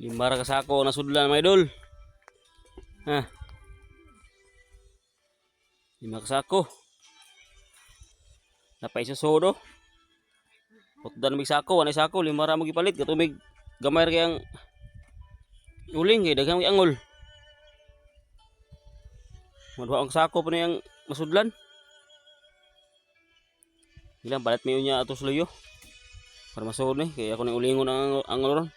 Lima ra ka sako na sudlan mga idol. Ha. Lima ka sako. Napay sa sodo. Putdan mig sako, anay sako, lima ra mo gipalit katumig gamay ra kayang uling kay daghang angol. Madwa ang sako pa niyang masudlan. Ilang balat mi unya ato sluyo. Para masud ni kay ako ni ulingon ang angol ron.